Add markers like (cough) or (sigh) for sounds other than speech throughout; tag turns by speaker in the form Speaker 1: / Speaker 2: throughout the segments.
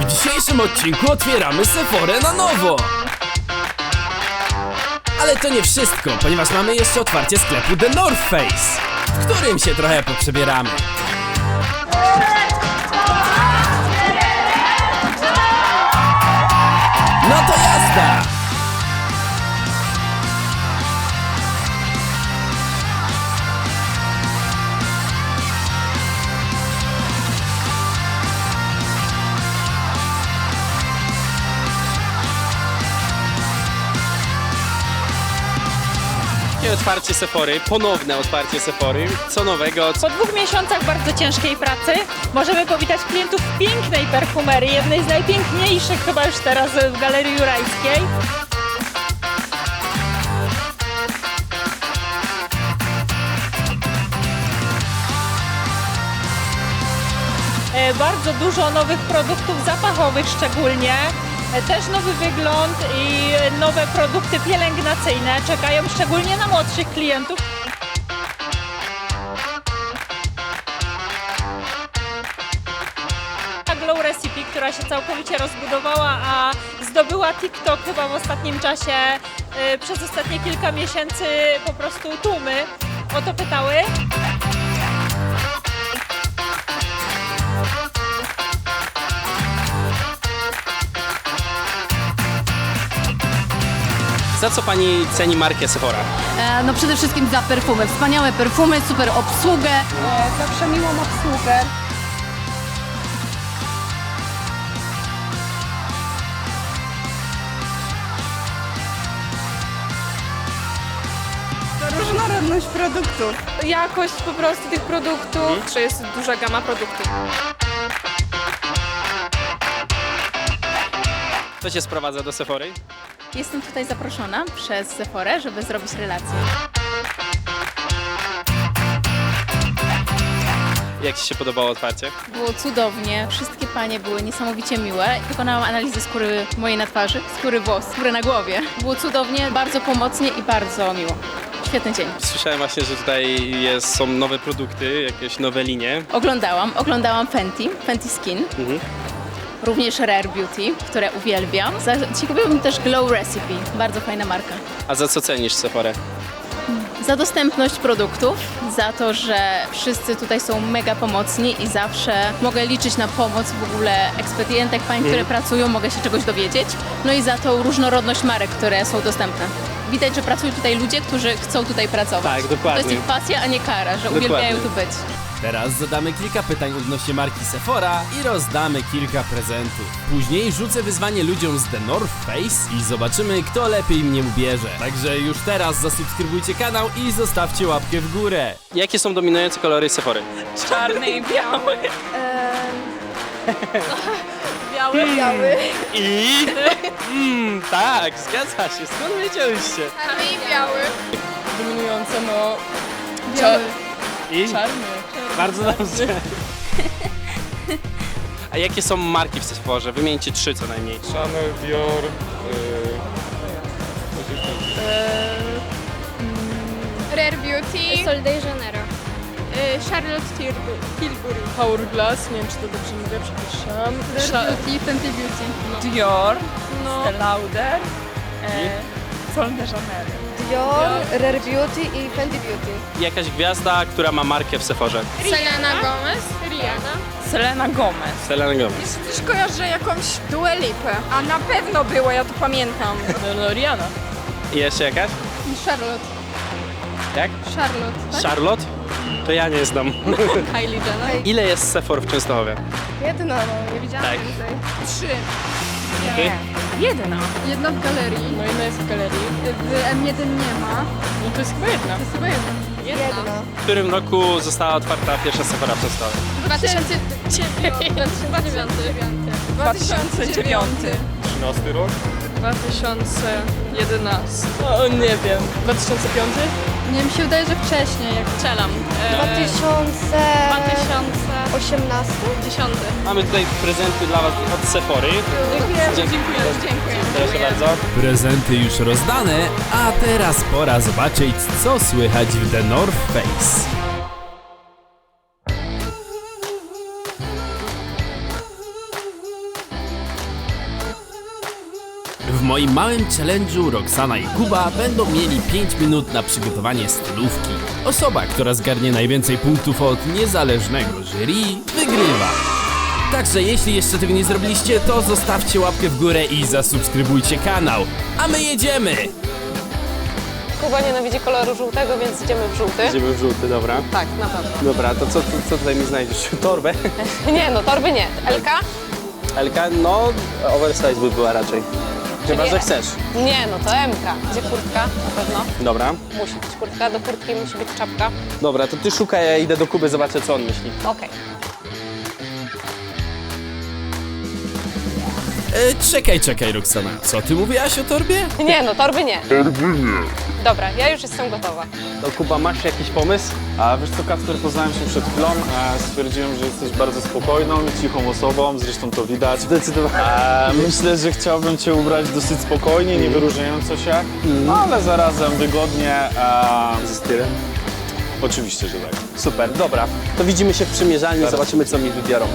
Speaker 1: W dzisiejszym odcinku otwieramy Sephorę na nowo. Ale to nie wszystko, ponieważ mamy jeszcze otwarcie sklepu The North Face, w którym się trochę poprzebieramy.
Speaker 2: Otwarcie Sephory, ponowne otwarcie Sephory. Co nowego? Co...
Speaker 3: Po dwóch miesiącach bardzo ciężkiej pracy możemy powitać klientów pięknej perfumerii, jednej z najpiękniejszych chyba już teraz w Galerii Jurajskiej. E, Bardzo dużo nowych produktów zapachowych szczególnie. Też nowy wygląd i nowe produkty pielęgnacyjne czekają szczególnie na młodszych klientów. Glow Recipe, która się całkowicie rozbudowała, a zdobyła TikTok chyba w ostatnim czasie, y, przez ostatnie kilka miesięcy po prostu tłumy o to pytały.
Speaker 2: Za co pani ceni markę Sephora?
Speaker 4: E, No przede wszystkim za perfumy. Wspaniałe perfumy, super obsługę.
Speaker 5: Zawsze miłą obsługę. Różnorodność produktów. Jakość po prostu tych produktów. To jest duża gama produktów.
Speaker 2: Co cię sprowadza do Sephory?
Speaker 4: Jestem tutaj zaproszona przez Sephorę, żeby zrobić relację.
Speaker 2: Jak ci się podobało otwarcie?
Speaker 4: Było cudownie, wszystkie panie były niesamowicie miłe. Wykonałam analizę skóry mojej na twarzy, skóry włos, skóry na głowie. Było cudownie, bardzo pomocnie i bardzo miło. Świetny dzień.
Speaker 2: Słyszałem właśnie, że tutaj jest, są nowe produkty, jakieś nowe linie.
Speaker 4: Oglądałam, oglądałam Fenty, Fenty Skin.
Speaker 2: Mhm.
Speaker 4: Również Rare Beauty, które uwielbiam. Mnie też Glow Recipe, bardzo fajna marka.
Speaker 2: A za co cenisz Sephorę?
Speaker 4: Za dostępność produktów, za to, że wszyscy tutaj są mega pomocni i zawsze mogę liczyć na pomoc w ogóle ekspedientek, pań, które pracują, mogę się czegoś dowiedzieć. No i za tą różnorodność marek, które są dostępne. Widać, że pracują tutaj ludzie, którzy chcą tutaj pracować.
Speaker 2: Tak, dokładnie.
Speaker 4: To jest ich pasja, a nie kara, że
Speaker 2: Dokładnie.
Speaker 4: uwielbiają tu być.
Speaker 1: Teraz zadamy kilka pytań odnośnie marki Sephora i rozdamy kilka prezentów. Później rzucę wyzwanie ludziom z The North Face i zobaczymy, kto lepiej mnie ubierze. Także już teraz zasubskrybujcie kanał i zostawcie łapkę w górę.
Speaker 2: Jakie są dominujące kolory Sephory?
Speaker 3: Czarny i biały. (laughs) biały, biały.
Speaker 2: I... Mm, tak, zgadza się. Skąd wiedziałyście?
Speaker 5: Dominujące, no...
Speaker 2: I?
Speaker 5: Czarny.
Speaker 2: Bardzo dobrze. A jakie są marki w Sephorze? Wymieńcie trzy co najmniej.
Speaker 6: Chanel, Dior, yy,
Speaker 7: Rare Beauty, Sol de Janeiro, y, Charlotte Tilbury, Tilbury.
Speaker 5: Hourglass, nie wiem czy to dobrze mówię, przepraszam. Sza-
Speaker 7: Beauty, Fenty Beauty.
Speaker 5: Dior,
Speaker 7: No,
Speaker 5: Estée Lauder, e, Sol de Janeiro.
Speaker 8: Dior, Rare Beauty i Fenty Beauty.
Speaker 2: Jakaś gwiazda, która ma markę w Sephorze.
Speaker 7: Selena Gomez, Rihanna.
Speaker 5: Selena Gomez.
Speaker 2: Selena Gomez.
Speaker 7: Też kojarzę jakąś Dua Lipę, a na pewno było, ja to pamiętam.
Speaker 5: No, no Rihanna.
Speaker 2: I jeszcze jakaś?
Speaker 7: Charlotte,
Speaker 2: Jak?
Speaker 7: Charlotte.
Speaker 2: Charlotte? To ja nie znam. (laughs)
Speaker 5: Kylie Jenner.
Speaker 2: Ile jest Sephor w Częstochowie?
Speaker 8: Jedna, no, nie widziałam
Speaker 2: Tak.
Speaker 8: więcej.
Speaker 7: Trzy.
Speaker 2: Ty?
Speaker 5: Jedna.
Speaker 7: Jedna w galerii.
Speaker 5: No jedna jest w galerii.
Speaker 7: W M1 nie ma.
Speaker 5: No to jest chyba jedna.
Speaker 7: To jest chyba jedna.
Speaker 8: Jedna.
Speaker 2: W którym roku została otwarta pierwsza safara w Zostawie?
Speaker 7: 2009. 2009.
Speaker 6: 13 rok?
Speaker 5: 2011. O, nie wiem. 2005?
Speaker 7: Nie, mi się wydaje, że wcześniej, jak
Speaker 5: strzelam. 2000...
Speaker 8: 2000... 18?
Speaker 7: 10.
Speaker 2: Mamy tutaj prezenty dla Was od Sephory. Dziękuję. Dziękuję.
Speaker 7: Dziękuję.
Speaker 2: Proszę bardzo.
Speaker 1: Prezenty już rozdane, a teraz pora zobaczyć, co słychać w The North Face. W moim małym challenge'u Roxana i Kuba będą mieli 5 minut na przygotowanie stylówki. Osoba, która zgarnie najwięcej punktów od niezależnego jury, wygrywa. Także jeśli jeszcze tego nie zrobiliście, to zostawcie łapkę w górę i zasubskrybujcie kanał. A my jedziemy!
Speaker 9: Kuba nienawidzi koloru żółtego, więc idziemy w żółty.
Speaker 2: Idziemy w żółty, dobra.
Speaker 9: Tak, na pewno.
Speaker 2: Dobra, to co, co tutaj mi znajdziesz? (laughs) Torbę? (laughs)
Speaker 9: Nie, no torby nie. Elka?
Speaker 2: Elka, no oversize by była raczej. Chyba,
Speaker 9: Nie.
Speaker 2: że chcesz.
Speaker 9: Nie, no to Mka. Gdzie kurtka? Na pewno.
Speaker 2: Dobra.
Speaker 9: Musi być kurtka, do kurtki musi być czapka.
Speaker 2: Dobra, to ty szukaj, ja idę do Kuby, zobaczę co on myśli.
Speaker 9: Okej.
Speaker 1: E, czekaj, czekaj, Roxana. Co ty mówiłaś o torbie?
Speaker 9: Nie, no torby nie. Torby nie. Dobra, ja już jestem gotowa.
Speaker 2: To Kuba, masz jakiś pomysł?
Speaker 6: A wiesz co, Kacper, poznałem się przed chwilą, e, stwierdziłem, że jesteś bardzo spokojną i cichą osobą, zresztą to widać.
Speaker 2: Zdecydowanie.
Speaker 6: E, myślę, że chciałbym Cię ubrać dosyć spokojnie, nie wyróżniająco się, no, ale zarazem wygodnie. E,
Speaker 2: Ze stylem.
Speaker 6: oczywiście, że tak.
Speaker 2: Super, dobra. To widzimy się w przymierzalni, zobaczymy co mi wybiorą.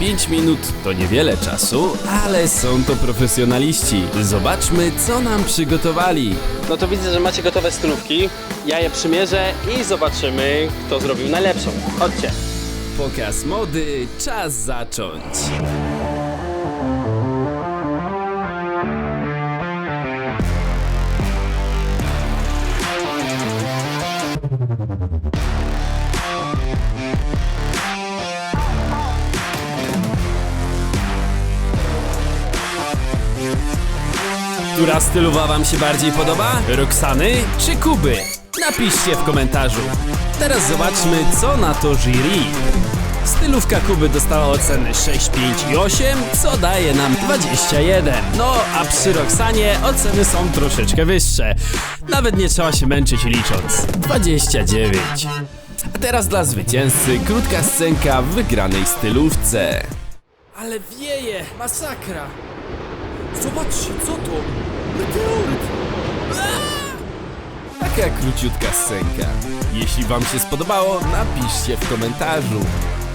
Speaker 1: 5 minut to niewiele czasu, ale są to profesjonaliści. Zobaczmy, co nam przygotowali.
Speaker 2: No to widzę, że macie gotowe stylówki. Ja je przymierzę i zobaczymy, kto zrobił najlepszą. Chodźcie.
Speaker 1: Pokaz mody, czas zacząć. Która stylowa Wam się bardziej podoba? Roxany czy Kuby? Napiszcie w komentarzu. Teraz zobaczmy, co na to jury. Stylówka Kuby dostała oceny 6, 5 i 8, co daje nam 21. No, a przy Roxanie oceny są troszeczkę wyższe. Nawet nie trzeba się męczyć licząc. 29. A teraz dla zwycięzcy krótka scenka w wygranej stylówce. Ale wieje, masakra. Zobaczcie, co to? Meteoryt! Taka króciutka scenka. Jeśli wam się spodobało, napiszcie w komentarzu.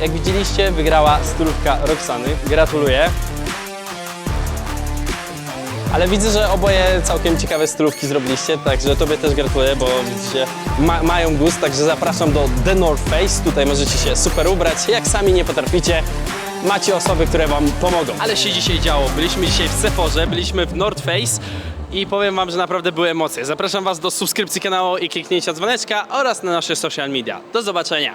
Speaker 2: Jak widzieliście, wygrała stylówka Roxany. Gratuluję. Ale widzę, że oboje całkiem ciekawe stylówki zrobiliście, także tobie też gratuluję, bo widzicie, ma, mają gust, także zapraszam do The North Face. Tutaj możecie się super ubrać. Jak sami nie potraficie, macie osoby, które wam pomogą. Ale się dzisiaj działo. Byliśmy dzisiaj w Sephorze, byliśmy w North Face i powiem wam, że naprawdę były emocje. Zapraszam was do subskrypcji kanału i kliknięcia dzwoneczka oraz na nasze social media. Do zobaczenia!